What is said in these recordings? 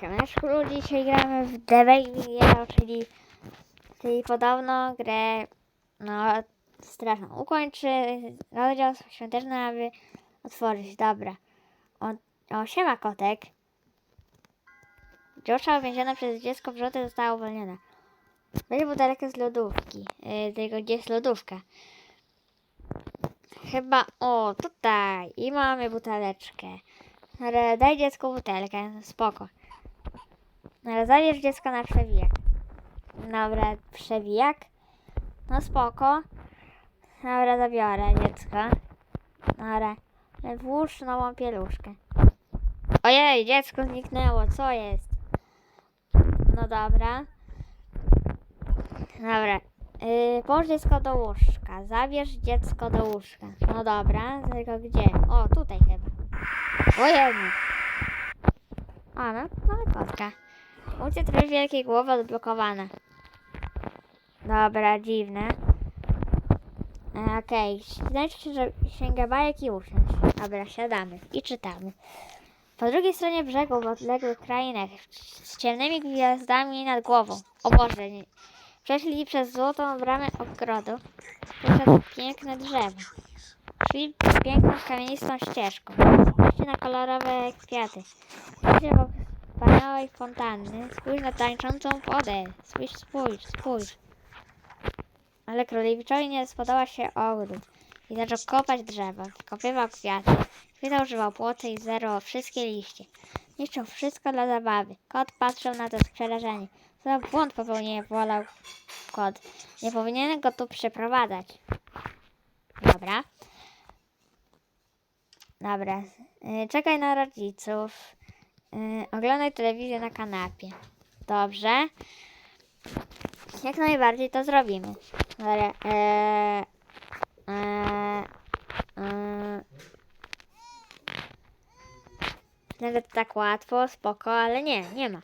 Siemeczku, dzisiaj gramy w The Baby czyli, czyli podobno grę, no, straszną. Ukończy rozdział świąteczny, aby otworzyć. Dobra. O, o siema kotek. Josza uwięziona przez dziecko wrzoty została uwolniona. Weź butelkę z lodówki. Yy, tylko gdzie jest lodówka? Chyba, o, tutaj. I mamy buteleczkę. Daj dziecku butelkę, spoko. Ale zabierz dziecko na przewijak. Dobra, przewijak. No spoko. Dobra, zabiorę dziecko. Dobra. Włóż nową pieluszkę. Ojej, dziecko zniknęło, co jest? No dobra. Dobra. Yy, połóż dziecko do łóżka. Zabierz dziecko do łóżka. No dobra, tylko gdzie? O, tutaj chyba. Ojej. A, no, mamy kotka. Funkcja tryb wielkiej głowy odblokowana. Dobra, dziwne. E, Okej, znajdź księgę bajek i usiądź. Dobra, siadamy i czytamy. Po drugiej stronie brzegu, w odległych krainach, z ciemnymi gwiazdami nad głową. O Boże, nie. Przeszli przez złotą bramę ogrodu. Wyszedł piękne drzewo. Szli piękną kamienistą ścieżką. Spójrzcie na kolorowe kwiaty. Wspaniałej fontanny. Spójrz na tańczącą wodę. Spójrz, spójrz, spójrz. Ale królewiczowi nie spodobał się ogród i zaczął kopać drzewo. Kopywał kwiaty. Chwytał używał płoty i zerwał wszystkie liście. Niszczył wszystko dla zabawy. Kot patrzył na to z przerażeniem. Za błąd popełnił, wolał kot. Nie powinienem go tu przeprowadzać. Dobra. Dobra. Y, Czekaj na rodziców. Y, Oglądaj telewizję na kanapie. Dobrze. Jak najbardziej to zrobimy. Dobra. Eee, eee, eee. Nawet tak łatwo, spoko, ale nie, nie ma.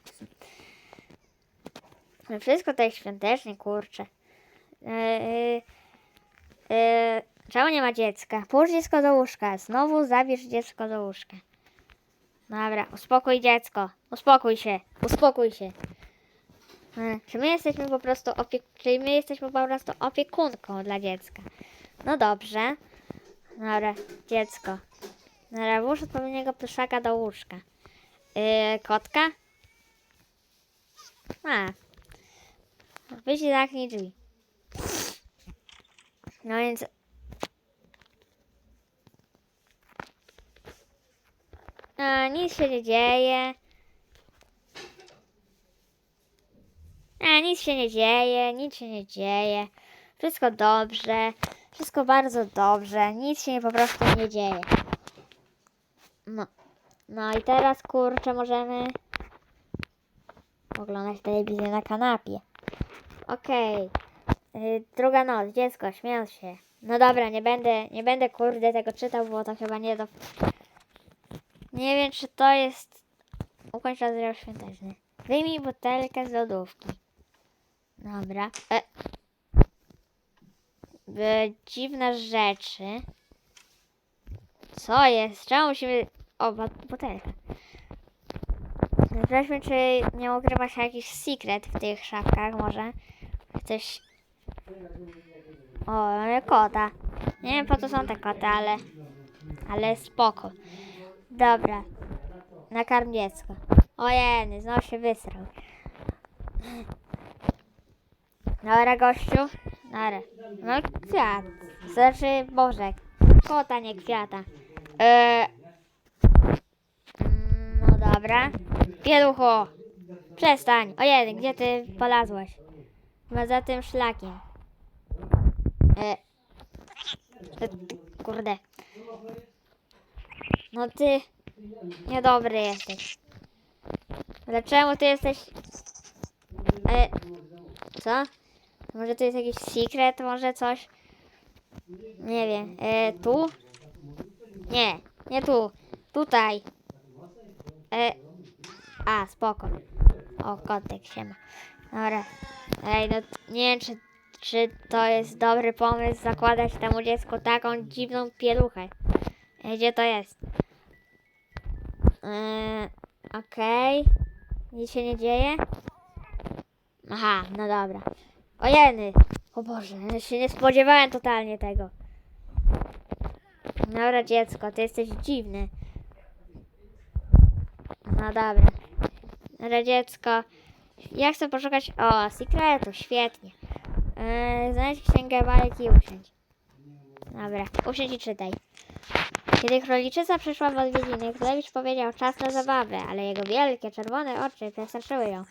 No Wszystko tak świątecznie, kurczę. Eee, eee, czemu nie ma dziecka? Połóż dziecko do łóżka. Znowu zabierz dziecko do łóżka. Dobra, uspokój dziecko. Uspokój się, uspokój się. E, Czy my jesteśmy po prostu opie... Czy my jesteśmy po prostu opiekunką dla dziecka? No dobrze. Dobra, dziecko. Dobra, włóż odpowiedniego pluszaka do łóżka. Yy, kotka? A. I zamknij drzwi. No więc... A, nic się nie dzieje. A, nic się nie dzieje, nic się nie dzieje. Wszystko dobrze, wszystko bardzo dobrze, nic się po prostu nie dzieje. No, no i teraz kurczę możemy oglądać telewizję na kanapie. Okej, y, druga noc, dziecko, śmiał się. No dobra, nie będę, nie będę kurde tego czytał, bo to chyba nie do... Nie wiem, czy to jest... Ukończ rozdział świąteczny. Wyjmij butelkę z lodówki. Dobra. E. E, dziwne rzeczy. Co jest? Czemu musimy... O, butelka. Sprawdźmy, czy nie ukrywa się jakiś secret w tych szafkach może. Coś... O, kota. Nie wiem po co są te koty, ale... Ale spoko. Dobra. Nakarm dziecko. Ojej, znowu się wysrał. Dobra, gościu. Dobra. No kwiat. Znaczy, Boże. Kota, nie kwiata. Eee. No dobra. Pielucho. Przestań. Ojej, gdzie ty polazłaś? Chyba za tym szlakiem. E. E, Kurde. No ty. Niedobry jesteś. Ale czemu ty jesteś... E. Co? Może to jest jakiś secret, może coś? Nie wiem. E, tu? Nie, nie tu. Tutaj. E, a, spoko. O, kotek się ma. Dobra. Ej, no nie wiem, czy, czy to jest dobry pomysł zakładać temu dziecku taką dziwną pieluchę. Gdzie to jest? E, Okej. Nic się nie dzieje? Aha, no dobra. Ojeny! O Boże, ja się nie spodziewałem totalnie tego. Dobra, dziecko, ty jesteś dziwny. No dobra. Dobra, dziecko. Ja chcę poszukać... O, sekretu, świetnie. Yy, znajdź księgę bajek i usiądź. Dobra, usiądź i czytaj. Kiedy króliczyca przyszła w odwiedziny, królewicz powiedział czas na zabawę, ale jego wielkie, czerwone oczy przestraszyły ją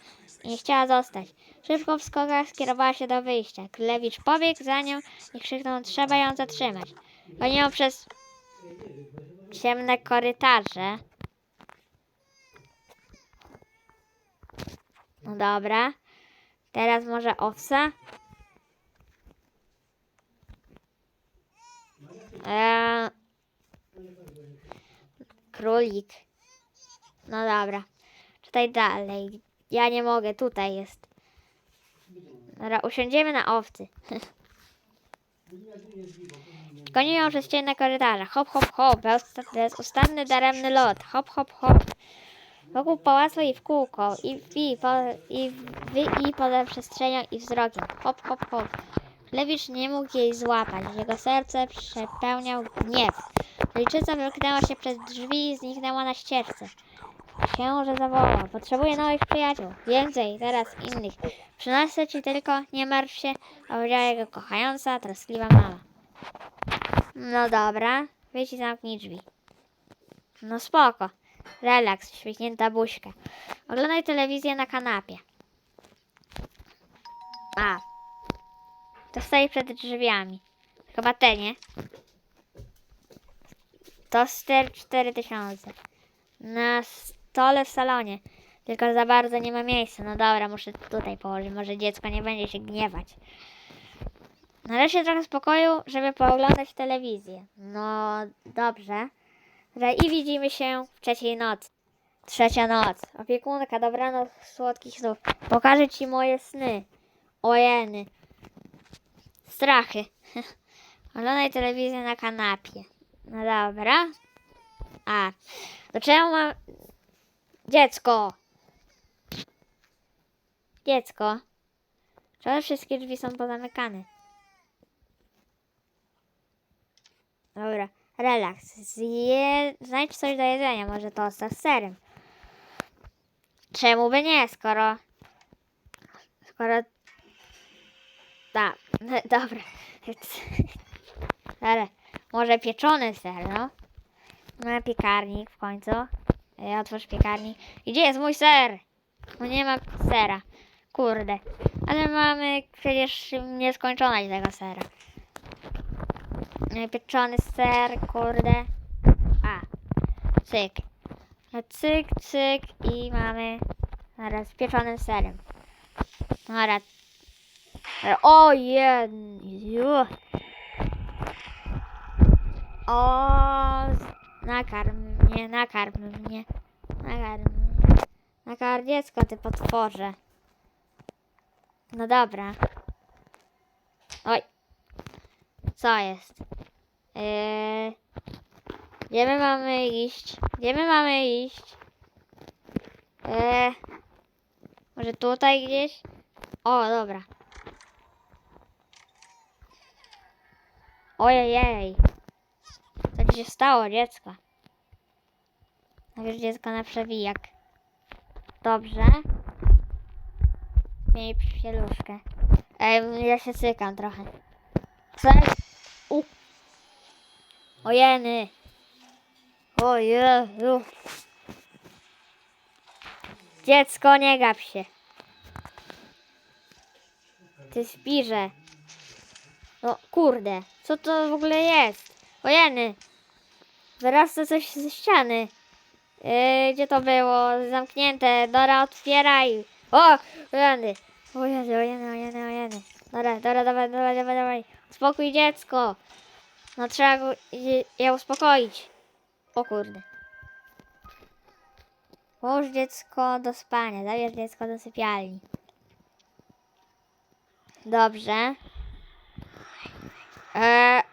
i nie chciała zostać. Szybko w skokach skierowała się do wyjścia. Królewicz pobiegł za nią i krzyknął, trzeba ją zatrzymać. Gonił przez ciemne korytarze. No dobra. Teraz może owca? Eee, królik. No dobra. Czytaj dalej. Ja nie mogę, tutaj jest. Dobra, usiądziemy na owcy. Gonił ją przez ciemne korytarze. Hop, hop, hop. Bezusta- Bezustanny, daremny lot. Hop, hop, hop. Wokół pałacu i w kółko. I, i, po, i, i poza przestrzenią i wzrokiem. Hop, hop, hop. Lewicz nie mógł jej złapać. Jego serce przepełniał gniew. Liczyca wymknęła się przez drzwi i zniknęła na ścieżce. Księże zawołał. Potrzebuję nowych przyjaciół. Więcej, teraz innych. Przyniosę ci tylko, nie martw się, powiedziała jego kochająca, troskliwa mama. No dobra, wyjdź i zamknij drzwi. No spoko. Relaks, śmiechnięta buźka. Oglądaj telewizję na kanapie. A. To stoi przed drzwiami. Chyba te, nie? Toster 4000. Na stole w salonie. Tylko za bardzo nie ma miejsca. No dobra, muszę tutaj położyć. Może dziecko nie będzie się gniewać. Nareszcie trochę spokoju, żeby pooglądać telewizję. No dobrze. I widzimy się w trzeciej nocy. Trzecia noc. Opiekunka, dobranoc, słodkich snów. Pokażę ci moje sny. Ojeny. Strachy. Oglądaj telewizję na kanapie. No dobra. A. To czemu mam... Dziecko. Dziecko. Czemu wszystkie drzwi są pozamykane? Dobra. Relaks. Zje... Znajdź coś do jedzenia. Może tosta z serem. Czemu by nie, skoro... Skoro... Tak. Dobra. Ale może pieczony ser, no? No piekarnik w końcu. E, Otwórz piekarnik. Gdzie jest mój ser? No nie ma sera. Kurde. Ale mamy przecież nieskończoność tego sera. E, Pieczony ser, kurde. A. Cyk. No, cyk, cyk i mamy zaraz pieczonym serem. Dobra. O, jeju. O, nakarm mnie, nakarm mnie, nakarm mnie. Nakarm dziecko, ty potworze. No dobra. Oj. Co jest? Yy, gdzie my mamy iść? Gdzie my mamy iść? Yy, może tutaj gdzieś? O, dobra. Ojej. Co ci się stało, dziecko? Najpierw dziecko na przewijak. Dobrze. Miej pieluszkę. Ej, ja się cykam trochę. Co? U. Ojeny. Ojeju. Dziecko, nie gap się. Ty spirze. No kurde, co to w ogóle jest? Ojeny. Wyrasta coś ze ściany. Yy, gdzie to było? Zamknięte. Dora, otwieraj. O! Ojeny. Ojeny, ojeny, ojeny, ojeny. Dobra, dobra, dawaj, dawaj, dawaj, dawaj. Spokój dziecko. No trzeba go, je, uspokoić. O kurde. Połóż dziecko do spania. Zabierz dziecko do sypialni. Dobrze. Eee,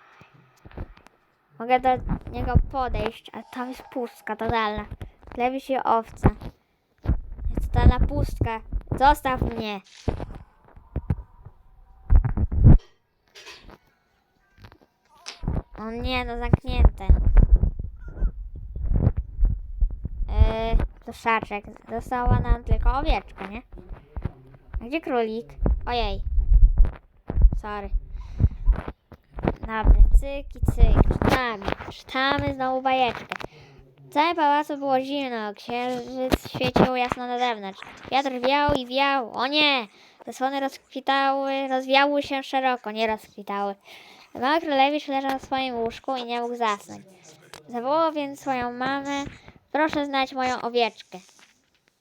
mogę do niego podejść, a tam jest pustka totalna. Klewi się owca. Co Totalna pustka. Zostaw mnie. O nie, no zamknięte. Yy, to szaczek. Została nam tylko owieczka, nie? Gdzie królik? Ojej. Sorry. Dobra, cyk i cyk. Czytamy. Czytamy znowu bajeczkę. W pałacu było zimno, księżyc świecił jasno na zewnątrz. Wiatr wiał i wiał. O nie! Zasłony rozkwitały, rozwiały się szeroko, nie rozkwitały. Mały królewicz leżał w swoim łóżku i nie mógł zasnąć. Zawołał więc swoją mamę, proszę znać moją owieczkę.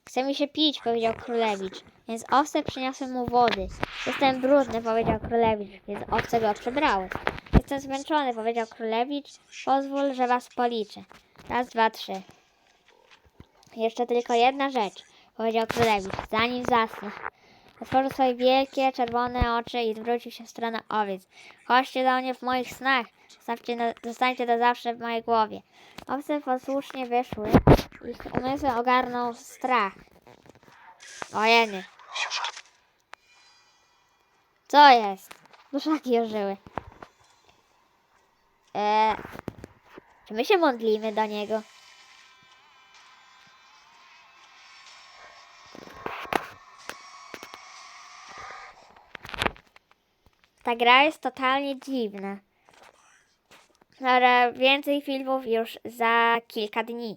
Chce mi się pić, powiedział królewicz, więc owce przyniosły mu wody. Jestem brudny, powiedział królewicz, więc owce go przebrały. Jestem zmęczony, powiedział królewicz, pozwól, że was policzę. Raz, dwa, trzy. Jeszcze tylko jedna rzecz, powiedział królewicz, zanim zasnę. Otworzył swoje wielkie, czerwone oczy i zwrócił się w stronę owiec. Chodźcie do mnie w moich snach, zostawcie na, zostańcie do zawsze w mojej głowie. Owce posłusznie wyszły, ich umysły ogarnął strach. Ojeny. Co jest? Duszaki ożyły. Eee, czy my się modlimy do niego? Ta gra jest totalnie dziwna. Dobra, więcej filmów już za kilka dni.